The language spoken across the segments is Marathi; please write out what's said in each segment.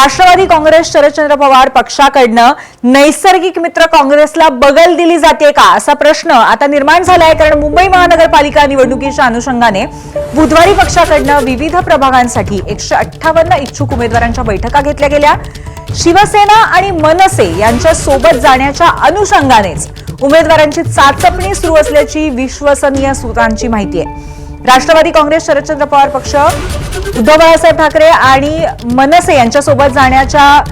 राष्ट्रवादी काँग्रेस शरदचंद्र पवार पक्षाकडनं नैसर्गिक मित्र काँग्रेसला बगल दिली जाते का असा प्रश्न आता निर्माण झालाय. कारण मुंबई महानगरपालिका निवडणुकीच्या अनुषंगाने बुधवारी पक्षाकडनं विविध प्रभागांसाठी एकशे अठ्ठावन्न इच्छुक उमेदवारांच्या बैठका घेतल्या गेल्या. शिवसेना आणि मनसे यांच्या सोबत जाण्याच्या अनुषंगानेच उमेदवारांची चाचपणी सुरू असल्याची विश्वसनीय सूत्रांची माहिती आहे. राष्ट्रवादी काँग्रेस शरदचंद्र पवार पक्ष उद्धव बाळासाहेब ठाकरे आणि मनसे यांच्यासोबत जाण्याच्या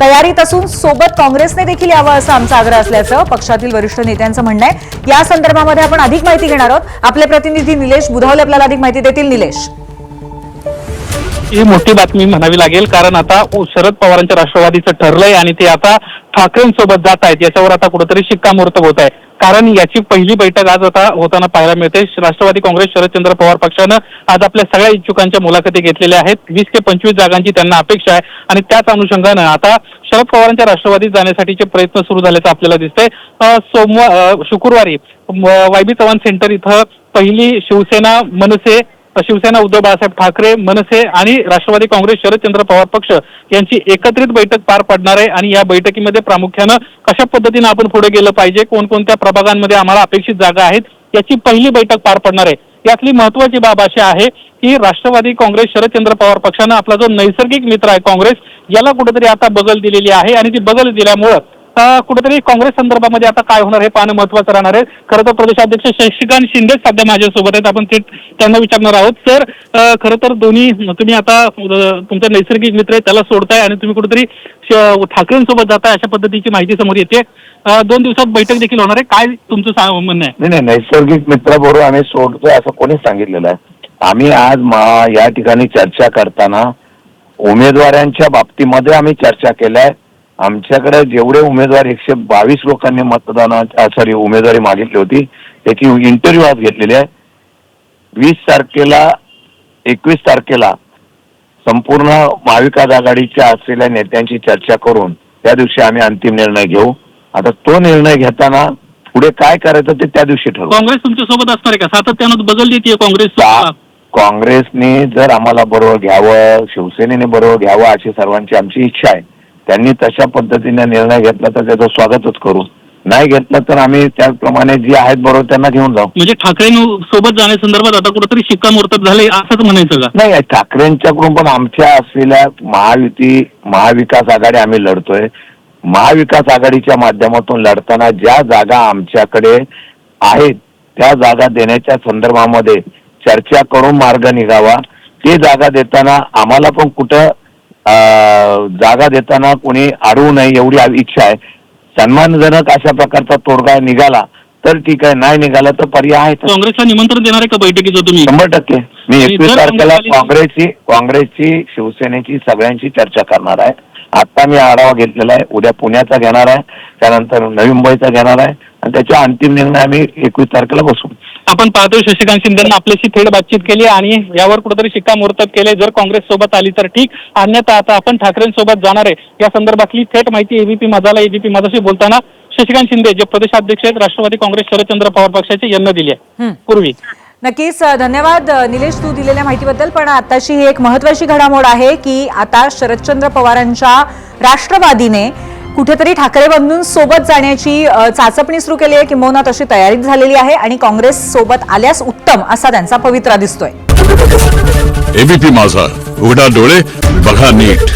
तयारीत असून सोबत काँग्रेसने देखील यावं असं आमचा आग्रह असल्याचं पक्षातील वरिष्ठ नेत्यांचं म्हणणं आहे. या संदर्भामध्ये आपण अधिक माहिती घेणार आहोत. आपले प्रतिनिधी निलेश बुधावले आपल्याला अधिक माहिती देतील. निलेश. ही मोठी बातमी म्हणावी लागेल कारण आता शरद पवारांच्या राष्ट्रवादीचं ठरलंय आणि ते आता ठाकरेंसोबत जात आहेत. याच्यावर आता कुठेतरी शिक्कामोर्तब होत आहे. कारण याची पहिली बैठक आज आता होताना पाहायला मिळते. राष्ट्रवादी काँग्रेस शरदचंद्र पवार पक्षानं आज आपल्या सगळ्या इच्छुकांच्या मुलाखती घेतलेल्या आहेत. वीस ते पंचवीस जागांची त्यांना अपेक्षा आहे. आणि त्याच अनुषंगानं आता शरद पवारांच्या राष्ट्रवादीत जाण्यासाठीचे प्रयत्न सुरू झाल्याचं आपल्याला दिसतंय. सोमवार शुक्रवारी वाय बी चव्हाण सेंटर इथं पहिली शिवसेना मनसे शिवसेना उद्धव बाळासाहेब ठाकरे मनसे आणि राष्ट्रवादी काँग्रेस शरदचंद्र पवार पक्ष यांची एकत्रित बैठक पार पडणार आहे आणि या बैठकीमध्ये प्रामुख्यानं कशा पद्धतीनं आपण पुढे गेलं पाहिजे कोणकोणत्या प्रभागांमध्ये आम्हाला अपेक्षित जागा आहेत याची पहिली बैठक पार पडणार आहे. यातली महत्वाची बाब अशी आहे की राष्ट्रवादी काँग्रेस शरदचंद्र पवार पक्षानं आपला जो नैसर्गिक मित्र आहे काँग्रेस याला कुठेतरी आता बगल दिलेली आहे आणि ती बगल दिल्यामुळं कुठेतरी काँग्रेस संदर्भामध्ये आता काय होणार हे पाहणं महत्वाचं राहणार आहे. खरं तर प्रदेशाध्यक्ष शशिकांत शिंदे सध्या माझ्यासोबत आहेत. आपण थेट त्यांना विचारणार आहोत. तर खरं तर दोन्ही तुम्ही आता तुमचा नैसर्गिक मित्र आहे त्याला सोडताय आणि तुम्ही कुठेतरी ठाकरेंसोबत जाताय अशा पद्धतीची माहिती समोर येते. दोन दिवसात बैठक देखील होणार आहे. काय तुमचं म्हणणं आहे? नाही नाही नैसर्गिक मित्राबरोबर आम्ही सोडतोय असं कोणीच सांगितलेलं आहे आम्ही आज या ठिकाणी चर्चा करताना उमेदवारांच्या बाबतीमध्ये आम्ही चर्चा केल्या आमच्याकडे जेवढे उमेदवार एकशे बावीस लोकांनी मतदाना सॉरी उमेदवारी मागितली होती त्याची इंटरव्ह्यू आज घेतलेली आहे. वीस तारखेला एकवीस तारखेला संपूर्ण महाविकास आघाडीच्या असलेल्या नेत्यांची चर्चा करून त्या दिवशी आम्ही अंतिम निर्णय घेऊ. आता तो निर्णय घेताना पुढे काय करायचं ते त्या दिवशी ठरवू. काँग्रेस तुमच्यासोबत असणार आहे का? सातत्यानं बदल देते काँग्रेस काँग्रेसने जर आम्हाला बरोबर घ्यावं शिवसेनेने बरोबर घ्यावं अशी सर्वांची आमची इच्छा आहे. त्यांनी तशा पद्धतीने निर्णय घेतला तर त्याचं स्वागतच करू. नाही घेतलं तर आम्ही त्याप्रमाणे जे आहेत बरोबर त्यांना घेऊन जाऊ. म्हणजे ठाकरे सोबत जाण्यासंदर्भात आता कुठेतरी शिक्कामोर्तब झाले असंच म्हणायचं का? नाही ठाकरेंच्याकडून पण आमच्या असलेल्या महायुती महाविकास आघाडी आम्ही लढतोय. महाविकास आघाडीच्या माध्यमातून लढताना ज्या जागा आमच्याकडे आहेत त्या जागा देण्याच्या संदर्भामध्ये चर्चा करून मार्ग निघावा. ते जागा देताना आम्हाला पण कुठं जागा देताना कोणी अडवू नये एवढी इच्छा आहे. सन्मानजनक अशा प्रकारचा तोडगा निघाला तर ठीक आहे. नाही निघाला तर पर्याय आहे काँग्रेसला निमंत्रण देणार आहे का बैठकीचं तुम्ही? शंभर टक्के. मी एकवीस तारखेला काँग्रेस- काँग्रेसची काँग्रेसची शिवसेनेची सगळ्यांची चर्चा करणार आहे. आता मी आढावा घेतलेला आहे. उद्या पुण्याचा घेणार आहे. त्यानंतर नवी मुंबईचा घेणार आहे. आणि त्याच्या अंतिम निर्णय आम्ही एकवीस तारखेला बसू. आपण पाहतोय शशिकांत शिंदेनं आपल्याशी थेट बातचीत केली आणि यावर कुठेतरी शिक्कामोर्तब केले. जर काँग्रेस सोबत आली तर ठीक. अन्यथा आता आपण ठाकरेंसोबत जाणार आहे. या संदर्भातली थेट माहिती एबीपी माझाला एबीपी माझाशी बोलताना शशिकांत शिंदे जे प्रदेशाध्यक्ष आहेत राष्ट्रवादी काँग्रेस शरदचंद्र पवार पक्षाचे यांना दिली आहे. पूर्वी. नक्कीच धन्यवाद निलेश तू दिलेल्या माहितीबद्दल. पण आताची ही एक महत्वाची घडामोड आहे की आता शरदचंद्र पवारांच्या राष्ट्रवादीने कुठेतरी ठाकरे बंधूं सोबत जाण्याची चाचपणी सुरू केली आहे. किंबहुना तशी तयारी झालेली आहे आणि काँग्रेस सोबत आल्यास उत्तम असा त्यांचा पवित्रा दिसतोय. एबीपी माझा. उघडा डोळे बघा नीट.